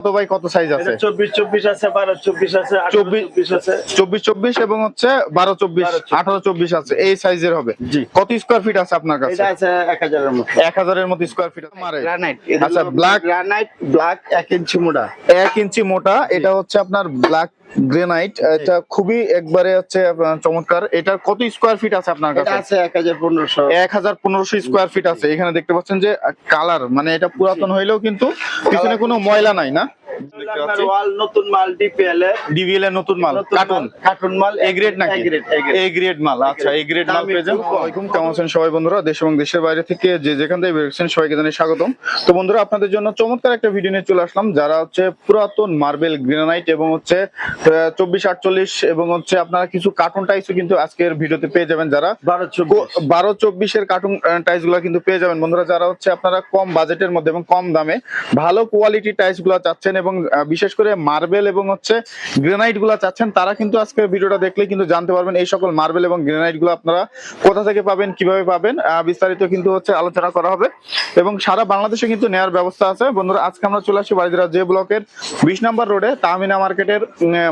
কত by size আছে? আছে আছে আছে। এবং হচ্ছে বারো চব্বিশ 12, আঠারো চব্বিশ আছে। এই সাইজের হবে। জি। কত স্কোয়ার ফিট আছে আপনার কাছে? এটা আছে এক হাজারের মতো। এক হাজারের মতো স্কোয়ার ফিট গ্রানাইট আচ্ছা, গ্রানাইট ব্ল্যাক এক ইঞ্চি মোটা। এক ইঞ্চি মোটা। এটা হচ্ছে আপনার ব্ল্যাক গ্রেনাইট এটা খুবই একবারে হচ্ছে চমৎকার। এটা কত স্কোয়ার ফিট আছে আপনার কাছে? আছে এক হাজার পনেরোশো। এক হাজার পনেরোশো স্কোয়ার ফিট আছে। এখানে দেখতে পাচ্ছেন যে কালার মানে এটা পুরাতন হইলেও কিন্তু পিছনে কোনো ময়লা নাই না? দেখতে পাচ্ছি। ওয়াল নতুন মাল ডিপিএল এর। ডিভিএল এর নতুন মাল কার্টুন কার্টুন মাল এ গ্রেড নাকি? A grade A grade A grade মাল আচ্ছা এ গ্রেড মাল দামি পেয়ে যান খুব কম। ওয়ালাইকুম কেমন আছেন সবাই বন্ধুরা? দেশ এবং দেশের বাইরে থেকে যে যেখান থেকে বেরোচ্ছেন সবাইকে জানাই স্বাগতম। তো বন্ধুরা আপনাদের জন্য চমৎকার একটা ভিডিও নিয়ে চলে আসলাম যারা হচ্ছে পুরাতন মার্বেল গ্রেনাইট এবং হচ্ছে চব্বিশ আটচল্লিশ এবং হচ্ছে আপনারা কিছু কার্টুন টাইসও কিন্তু আজকের ভিডিওতে পেয়ে যাবেন যারা। বারো চব্বিশ। চব্বিশের কার্টুন টাইসগুলো কিন্তু পেয়ে যাবেন। বন্ধুরা যারা হচ্ছে আপনারা কম বাজেটের মধ্যে এবং কম দামে ভালো কোয়ালিটি টাইসগুলো চাচ্ছেন এবং বিশেষ করে মার্বেল এবং হচ্ছে গ্রেনাইটগুলো চাচ্ছেন তারা কিন্তু আজকে ভিডিওটা দেখলে কিন্তু জানতে পারবেন এই সকল মার্বেল এবং গ্রেনাইটগুলো আপনারা কোথা থেকে পাবেন কীভাবে পাবেন বিস্তারিত কিন্তু হচ্ছে আলোচনা করা হবে। এবং সারা বাংলাদেশে কিন্তু নেওয়ার ব্যবস্থা আছে। বন্ধুরা আজকে আমরা চলে আসি বাড়িদারা যে ব্লকের বিশ নম্বর রোডে তাহমিনা মার্কেটের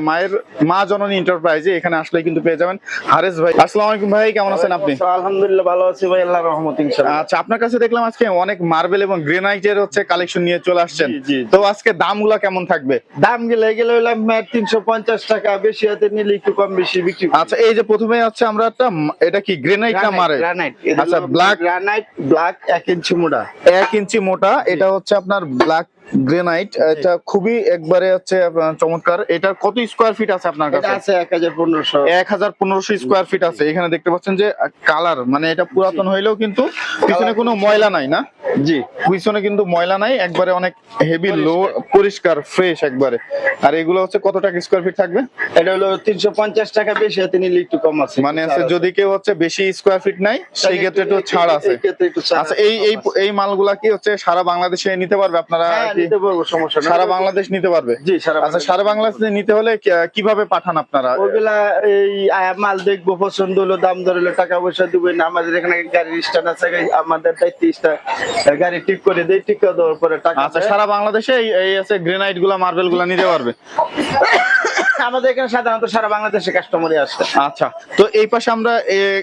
মায়ের মা জননী এন্টারপ্রাইজে এখানে আসলে কিন্তু পেয়ে যাবেন হারেস ভাই। আসসালামু আলাইকুম ভাই কেমন আছেন আপনি? আলহামদুলিল্লাহ ভালো আছি ভাই আল্লাহ রহমত ইনশাআল্লাহ। আচ্ছা আপনার কাছে দেখলাম আজকে অনেক মার্বেল এবং গ্রেনাইটের হচ্ছে কালেকশন নিয়ে চলে আসছেন। তো আজকে দামগুলো কেমন থাকবে দাম গেলে গেলে তিনশো পঞ্চাশ টাকা বেশি হাতে নিলে একটু কম বেশি বিক্রি আচ্ছা এই যে প্রথমে হচ্ছে আমরা একটা এটা কি গ্রেনাইট না মারে গ্রানাইট। আচ্ছা, ব্ল্যাক গ্রানাইট ব্ল্যাক এক ইঞ্চি মোটা। এক ইঞ্চি মোটা এটা হচ্ছে আপনার ব্ল্যাক গ্রেনাইট এটা খুবই একবারে হচ্ছে চমৎকার। এটা কত স্কোয়ার ফিট আছে আপনার কাছে? আছে এক হাজার পনেরোশো। এক হাজার পনেরোশো স্কোয়ার ফিট আছে। এখানে দেখতে পাচ্ছেন যে কালার মানে এটা পুরাতন হইলেও কিন্তু পিছনে কোনো ময়লা নাই না? জি। পিছনে কিন্তু ময়লা নাই একবারে অনেক হেভি লো পরিষ্কার ফ্রেশ একবারে। আর এগুলো হচ্ছে কত টাকা স্কোয়ার ফিট থাকবে? এটা হলো তিনশো পঞ্চাশ টাকা বেশি হাতে নিলে একটু কম আছে। মানে আছে যদি কেউ হচ্ছে বেশি স্কোয়ার ফিট নাই সেই ক্ষেত্রে একটু ছাড় আছে। আচ্ছা এই এই মালগুলা কি হচ্ছে সারা বাংলাদেশে নিতে পারবে আপনারা হ্যাঁ? নিতে পারব, সমস্যা সারা বাংলাদেশ নিতে পারবে? জি সারা আচ্ছা সারা বাংলাদেশে নিতে হলে কীভাবে পাঠান আপনারা? ওগুলা এই মাল দেখব পছন্দ হলো দাম ধরলো টাকা পয়সা দিবেন। আমাদের এখানে গাড়ির স্ট্যান্ড আছে আমাদের দায়িত্ব গাড়ি ঠিক করে দেয় ঠিক করে দেওয়ার পরে টাকা আচ্ছা সারা বাংলাদেশে এই আছে গ্রেনাইটগুলা মার্বেলগুলা নিতে পারবে? আমাদের এখানে সাধারণত সারা বাংলাদেশে কাস্টমারই আসে। আচ্ছা তো এই পাশে আমরা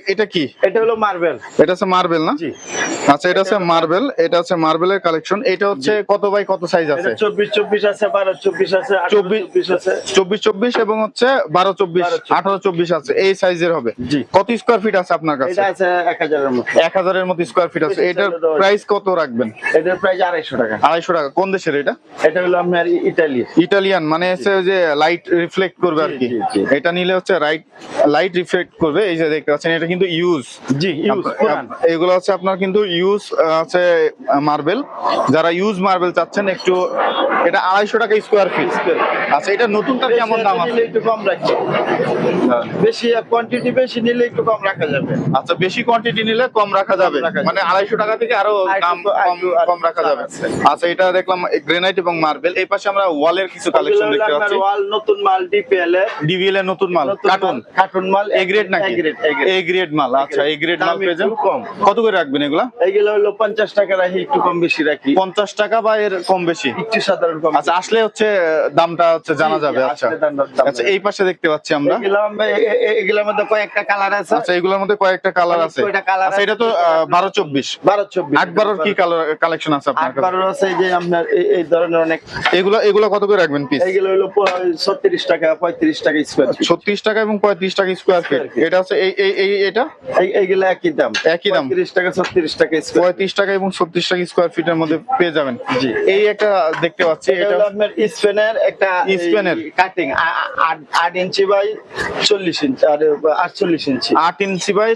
এটা কি? এটা হলো মার্বেল এটা হচ্ছে মার্বেল না? জি। আচ্ছা এটা হচ্ছে মার্বেল এটা হচ্ছে মার্বেলের কালেকশন এটা হচ্ছে কত বাই কত সাইজ আছে এটা চব্বিশ চব্বিশ আছে বারো চব্বিশ আছে আঠারো চব্বিশ- চব্বিশ আছে। চব্বিশ চব্বিশ এবং হচ্ছে বারো চব্বিশ 12, 24 আঠারো চব্বিশ আছে এই সাইজের হবে। জি। কত স্কোয়ার ফিট আছে আপনার কাছে? এটা আছে এক হাজারের মতো। এক হাজারের মতো স্কোয়ার ফিট আছে। এটার প্রাইস কত রাখবেন? এটার প্রাইস আড়াইশো টাকা। আড়াইশো টাকা। কোন দেশের এটা? এটা হলো আপনার ইটালি ইটালিয়ান মানে হচ্ছে যে লাইট রিফ্লেক্ট করবে আর কি। এটা নিলে হচ্ছে রাইট লাইট রিফ্লেক্ট করবে। এই যে দেখতে পাচ্ছেন এটা কিন্তু ইউজ জি ইউজ এগুলো হচ্ছে আপনার কিন্তু ইউজ আছে মার্বেল যারা ইউজ মার্বেল চাচ্ছেন একটু এটা আড়াইশো টাকা স্কোয়ার ফিট আচ্ছা এটা নতুনটার কেমন দাম আছে? একটু কম রাখছি বেশি কোয়ান্টিটি বেশি নিলে একটু কম রাখা যাবে। আচ্ছা বেশি কোয়ান্টিটি নিলে কম রাখা যাবে। মানে আড়াইশো টাকা থেকে আরও দাম কম কম রাখা যাবে। আচ্ছা এটা দেখলাম গ্রেনাইট এবং মার্বেল এই পাশে আমরা ওয়ালের কিছু কালেকশন দেখতে পাচ্ছি। ওয়াল নতুন মাল ডিপিএল এর নতুন মাল কার্টুন কার্টুন মাল এ গ্রেড নাকি? এ গ্রেড মাল আচ্ছা এ গ্রেড মাল পেয়ে যান। কম। কত করে রাখবেন এগুলা? এইগুলো হলো পঞ্চাশ টাকা রাখি একটু কম বেশি রাখি। পঞ্চাশ টাকা বা এর কম বেশি? একটু সাধারণ কম আচ্ছা আসলে হচ্ছে দামটা হচ্ছে জানা যাবে আচ্ছা। আচ্ছা এই পাশে দেখতে পাচ্ছি আমরা। এগুলো এগুলোর মধ্যে কয়েকটা কালার আছে। আচ্ছা এগুলোর মধ্যে কয়েকটা কালার আছে। আচ্ছা এটা তো আছে। বারো চব্বিশ। বারো চব্বিশ। আট বারোর কি কালার কালেকশন আছে আপনার আট কাছে বারোর আছে যে আপনার এই- ধরনের অনেক। এগুলো এগুলো কত করে রাখবেন পিস এইগুলো হলো ছত্রিশ টাকা পঁয়ত্রিশ টাকা স্কোয়ার ছত্রিশ টাকা এবং পঁয়ত্রিশ টাকা স্কোয়ার ফিট এটা হচ্ছে এই এই এই এটা এইগুলো একই দাম। একই দাম। পঁয়ত্রিশ টাকা ছত্রিশ টাকা পঁয়ত্রিশ টাকা এবং ছত্রিশ টাকা স্কোয়ার ফিটের মধ্যে পেয়ে যাবেন। জি। এই একটা দেখতে পাচ্ছি এটা এটা আপনার স্পেনের একটা স্পেনের। কাটিং আট ইঞ্চি বাই চল্লিশ ইঞ্চি আর আটচল্লিশ ইঞ্চি। আট ইঞ্চি বাই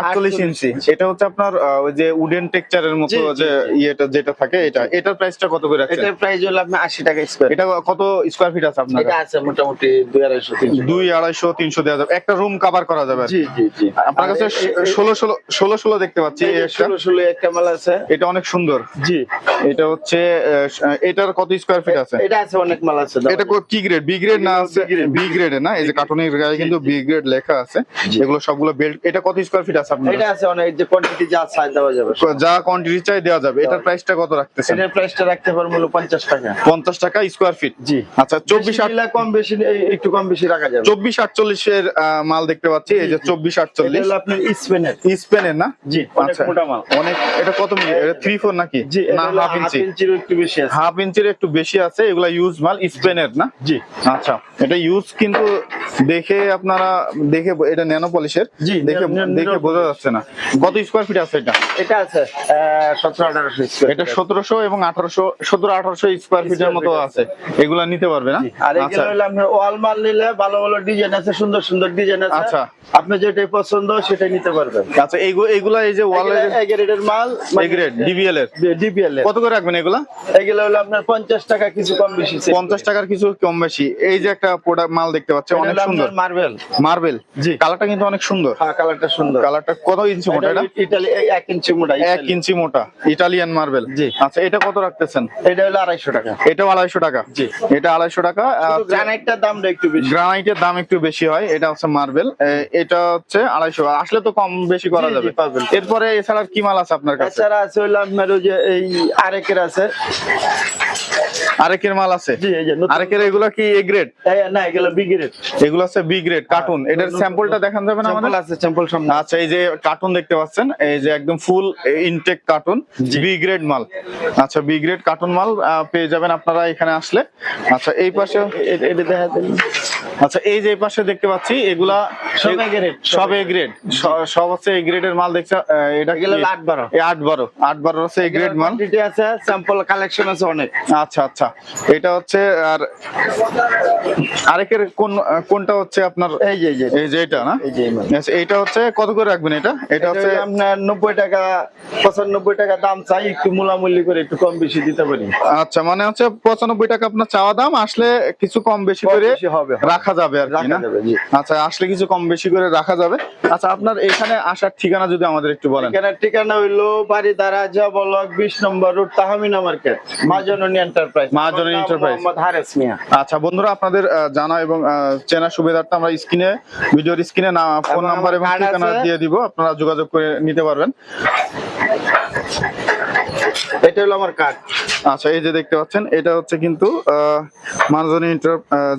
আটচল্লিশ ইঞ্চি। এটা হচ্ছে আপনার ওই যে উডেন টেক্সচারের মতো জি, জি, যে ইয়েটা যেটা থাকে এটা। এটার প্রাইসটা কত করে রাখছেন? এটার প্রাইস হলো আপনার আশি টাকা স্কোয়ার এটা কত স্কোয়ার ফিট আছে আপনার এটা আছে মোটামুটি। মোটামুটি দুই আড়াইশো দুই আড়াইশো তিনশো দেওয়া যাবে। একটা রুম কাভার করা যাবে। জি জি জি। আপনার কাছে আর এ- এ- ষোলো ষোলো ষোলো ষোলো দেখতে পাচ্ছি ষোলো ষোলো একটা মাল আছে। এটা অনেক সুন্দর। জি। এটা হচ্ছে এটার কত স্কোয়ার ফিট আছে? এটা আছে অনেক মাল আছে এটা কি গ্রেড বি গ্রেড না আছে? বি গ্রেড না? এই যে কার্টুনের গায়ে কিন্তু বি গ্রেড লেখা আছে। এগুলো সবগুলো বেল্ট এটা কত স্কোয়ার ফিট আছে আপনার এটা আছে অনেক যে কোয়ান্টিটি যা চাই দেওয়া যাবে যা কোয়ান্টিটি চাই দেওয়া যাবে। এটার প্রাইসটা কত রাখতেছেন? এটার প্রাইসটা রাখতে পারব হলো পঞ্চাশ টাকা। পঞ্চাশ টাকা স্কোয়ার ফিট জি। আচ্ছা চব্বিশ বেশি নিলে কম বেশি একটু কম বেশি রাখা যাবে। চব্বিশ আটচল্লিশ এর মাল দেখতে পাচ্ছি এই যে। চব্বিশ আটচল্লিশ। আপনার স্পেনের স্পেনের না? জি আচ্ছা। মোটা মাল। অনেক এটা কত থ্রি ফোর নাকি? জি না হাফ হাফ ইঞ্চি একটু বেশি আছে। হাফ ইঞ্চির একটু বেশি আছে এগুলা ইউজ মাল স্পেনের না? জি। আচ্ছা এটা ইউজ কিন্তু দেখে আপনারা দেখে এটা ন্যানো পলিশের দেখে দেখে বোঝা যাচ্ছে না। কত স্কোয়ার ফিট আছে এটা? এটা আছে সতেরো আঠারোশো এটা সতেরোশো এবং আঠারোশো সতেরো আঠারোশো স্কোয়ার ফিটের মতো আছে। এগুলা নিতে পারবে না? আর আচ্ছা। এগুলো হলো আপনার ওয়াল মাল নিলে ভালো ভালো ডিজাইন আছে সুন্দর সুন্দর ডিজাইন আছে। আচ্ছা। আপনি যেটাই পছন্দ সেটাই নিতে পারবেন। আচ্ছা এইগুলো এইগুলা এই যে ওয়ালের এ গ্রেডের মাল এই গ্রেড ডিবিএল এর। ডিপিএল এর। কত করে রাখবেন এগুলা? এগুলো হলো আপনার পঞ্চাশ টাকা কিছু কম বেশি। পঞ্চাশ টাকার কিছু কম বেশি। এই যে একটা প্রোডাক্ট মাল দেখতে পাচ্ছি অনেক সুন্দর। Marble marble ji. কালারটা কিন্তু অনেক সুন্দর। হ্যাঁ কালারটা সুন্দর। কালারটা কত ইঞ্চি মোটা এটা ইটালি এক ইঞ্চি মোটা এক ইটালি। ইঞ্চি মোটা। Italian marble ji. আচ্ছা এটা কত রাখতেছেন? এটা হলো আড়াইশো টাকা। এটাও আড়াইশো টাকা? জি। এটা আড়াইশো টাকা গ্রানাইটটার দামটা একটু বেশি। গ্রানাইটের দাম একটু বেশি হয়। এটা হচ্ছে মার্বেল এটা হচ্ছে আড়াইশো। আসলে তো কম বেশি করা যাবে। এরপরে এছাড়া কি মাল আছে আপনার কাছে? এছাড়া আছে হলো আপনার ওই যে এই আরেকের আছে। আরেকের মাল আছে? জি এই যে আরেকের এগুলা কি এ গ্রেড না এগুলো বিগ্রেড এগুলো আছে বি গ্রেড কার্টুন এটার স্যাম্পলটা দেখান যাবে না আমাদের আছে স্যাম্পল সামনে আচ্ছা এই যে কার্টুন দেখতে পাচ্ছেন এই যে একদম full intact carton B grade মাল আচ্ছা বি গ্রেড কার্টুন মাল পেয়ে যাবেন আপনারা এখানে আসলে আচ্ছা এই পাশে এটা দেখা আচ্ছা এই যে এই পাশে দেখতে পাচ্ছি এগুলা সব A grade, সব এ গ্রেড সব হচ্ছে এ গ্রেডের মাল দেখছে? এটা কি? আট বারো। আট বারো। আট বারো হচ্ছে এ গ্রেড মাল। আছে স্যাম্পল কালেকশন আছে অনেক। আচ্ছা আচ্ছা। এটা হচ্ছে আর আরেকের কোন কোনটা হচ্ছে আপনার? এই যে এই যে। এটা না? এই যে এই মাল। আচ্ছা, এইটা হচ্ছে কত করে রাখবেন এটা? এটা হচ্ছে আপনার নব্বই টাকা পঁচানব্বই টাকা দাম চাই একটু মূলামূল্য করে একটু কম বেশি দিতে পারি। আচ্ছা মানে হচ্ছে পঁচানব্বই টাকা আপনার চাওয়া দাম আসলে কিছু কম বেশি করে। রাখা যাবে আর কি না? আচ্ছা আসলে কিছু কম বেশি করে রাখা যাবে। আচ্ছা আপনার এখানে আসার ঠিকানা যদি আমাদের একটু বলেন। এখানে ঠিকানা হইল বাড়ি দ্বারা যা বলক বিশ নম্বর রোড তাহমিনা মার্কেট মা জননী এন্টারপ্রাইজ মা জননী enterprise। মোহাম্মদ হারেস মিয়া। আচ্ছা বন্ধুরা আপনাদের জানা এবং চেনা সুবিধার্থে আমরা স্ক্রিনে ভিডিওর স্ক্রিনে ফোন নাম্বার এবং ঠিকানা দিয়ে দিব আপনারা যোগাযোগ করে নিতে পারবেন। এটা হলো আমার কার্ড আচ্ছা এই যে দেখতে পাচ্ছেন, এটা হচ্ছে কিন্তু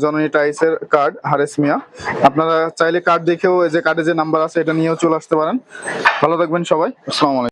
জননী কার্ড হারেস মিয়া। আপনারা চাইলে কার্ড দেখেও এই যে কার্ডে যে নাম্বার আছে, এটা নিয়েও চলে আসতে পারেন। ভালো থাকবেন সবাই। আসসালামু